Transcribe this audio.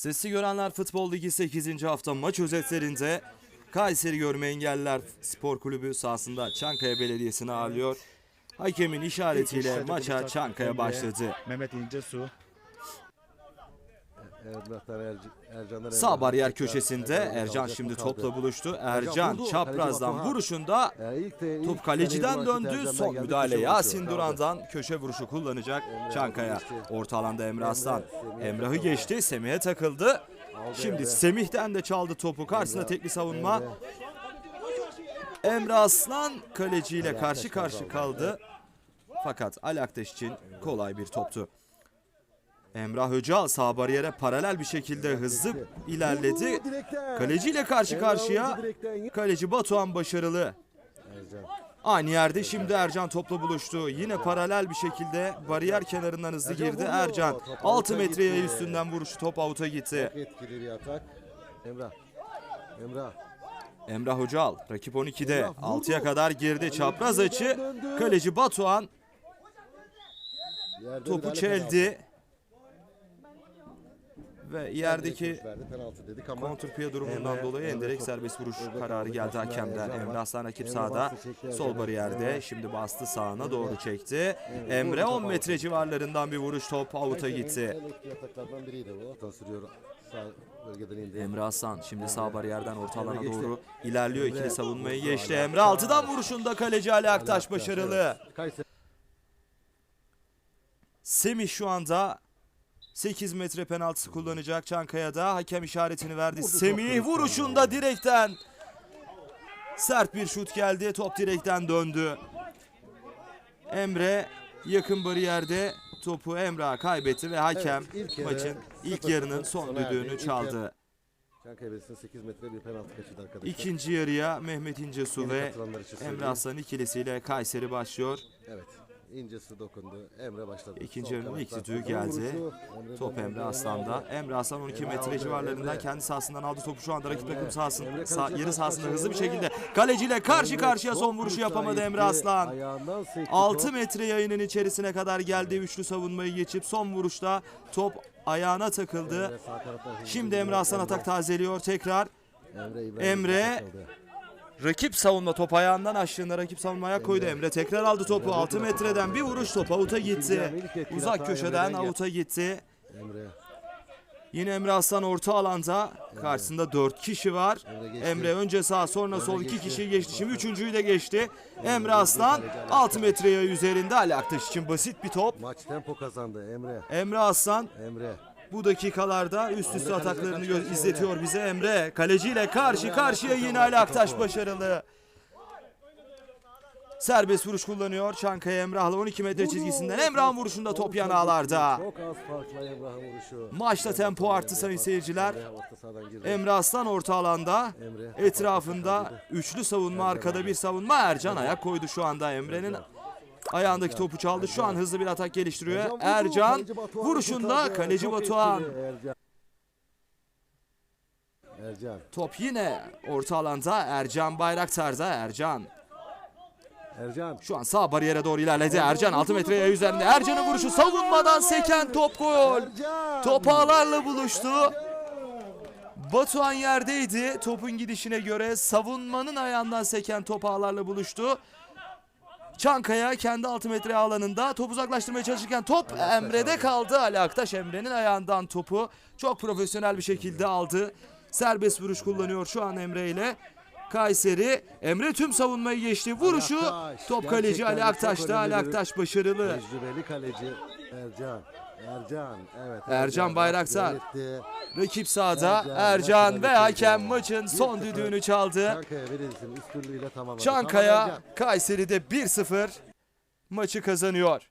Sesli Görenler Futbol Ligi 8. hafta maç özetlerinde Kayseri Görme Engelliler Spor Kulübü sahasında Çankaya Belediyesi'ni ağırlıyor. Hakemin işaretiyle maça Çankaya başladı. Mehmet İncesu. Sağ bariyer köşesinde Ercan şimdi topla buluştu. Ercan çaprazdan vuruşunda top kaleciden döndü. Son müdahale Yasin Duran'dan köşe vuruşu kullanacak Çankaya. Orta alanda Emre Aslan. Emrah'ı geçti. Semih'e takıldı. Şimdi Semih'ten de çaldı topu. Karşısında tekli savunma. Emre Aslan kaleciyle karşı karşı kaldı. Fakat Ali Aktaş için kolay bir toptu. Emrah Öcal sağ bariyere paralel bir şekilde hızlı ilerledi. Kaleciyle karşı karşıya. Kaleci Batuhan başarılı. Aynı yerde şimdi Ercan topla buluştu. Yine paralel bir şekilde bariyer kenarından hızlı girdi. Ercan 6 metreye üstünden vuruşu top avuta gitti. Emrah. Emrah. Emrah Öcal rakip 12'de 6'ya kadar girdi. Çapraz açı. Kaleci Batuhan topu çeldi. Ve yerdeki Kontrpiye durumundan Emre- dolayı endirek serbest vuruş kararı geldi hakemden. Emre. Aslan rakip sağda. Sol bariyerde. Şimdi bastı sağına doğru çekti. Emre. Emre Vurdu 10 topu metre civarlarından bir vuruş top avuta gitti. Emre Aslan şimdi sağ bariyerden orta alana doğru ilerliyor. İkili savunmayı geçti. Emre altıdan vuruşunda kaleci Ali Aktaş başarılı. Semih şu anda 8 metre penaltısı kullanacak Çankaya'da. Hakem işaretini verdi. Semih vuruşunda direkten sert bir şut geldi. Top direkten döndü. Emre yakın bariyerde topu Emrah'a kaybetti ve hakem Evet, ilk maçın ilk yarının son düdüğünü çaldı. Çankaya Belediyesi'nin 8 metre bir penaltı kaçırdı arkadaşlar. İkinci yarıya Mehmet İncesu Yeni ve Emre söyleyeyim. Aslan ikilisiyle Kayseri başlıyor. Evet. İncesi dokundu. Emre başladı. İkinci yarının ilk düdüğü geldi. Top Emre Aslan'da. Emre Aslan 12 Emre metre civarlarından kendi sahasından aldı topu şu anda rakip takım Emre sağ, karşı sahasında hızlı bir şekilde kaleciyle karşı karşıya son vuruşu yapamadı. Emre Aslan. Ayağından sekti 6 top. metre yayının içerisine kadar geldi. Üçlü savunmayı geçip son vuruşta top ayağına takıldı. Şimdi. Emre Aslan atak tazeliyor tekrar. Emre. Rakip savunma top ayağından aştığında rakip savunmaya koydu. Emre tekrar aldı topu 6 metreden bir vuruş top avuta gitti. Uzak köşeden avuta gitti. Yine Emre Aslan orta alanda. Karşısında 4 kişi var. Emre önce sağ sonra sol iki geçti. kişiyi geçti. Şimdi üçüncüyü de geçti. Emre Aslan 6 metreye üzerinde Ali Aktaş için basit bir top. Maç tempo kazandı Emre. Emre Aslan Emre. Bu dakikalarda üst üste ataklarını izletiyor bize Emre. Kaleciyle karşı karşıya yine Ali Aktaş başarılı. Serbest vuruş kullanıyor Çankaya Emrah'la 12 metre çizgisinden. Emrah'ın vuruşunda top yanağlarda. Çok az farkla Emrah'ın vuruşu. Maçta tempo arttı sayın seyirciler. Emre Aslan orta alanda. Etrafında üçlü savunma arkada bir savunma. Ercan ayak koydu şu anda Emre'nin ayağındaki topu çaldı. Şu an hızlı bir atak geliştiriyor. Ercan vuruşunda kaleci Batuhan. Ercan. Top yine orta alanda Ercan Bayraktar'da. Ercan Ercan. şu an sağ bariyere doğru ilerledi. Ercan 6 metreye üzerinde. Ercan'ın vuruşu savunmadan seken top gol. Top ağlarla buluştu. Batuhan yerdeydi. Topun gidişine göre savunmanın ayağından seken top ağlarla buluştu. Çankaya kendi 6 metre alanında top uzaklaştırmaya çalışırken top Emre'de kaldı. Ali Aktaş Emre'nin ayağından topu çok profesyonel bir şekilde aldı. Serbest vuruş kullanıyor şu an Emre ile. Kayseri Emre tüm savunmayı geçti. Vuruşu Aktaş, top kaleci Ali Aktaş'ta. Ali Aktaş başarılı. Tecrübeli kaleci Ercan. Ercan. Evet. Ercan Bayraktar. Rakip sahada Ercan, Ercan ve hakem maçın son düdüğünü çaldı. Çankaya Belediyesi'nin üstünlüğüyle tamamladı. Çankaya. Kayseri'de 1-0 maçı kazanıyor.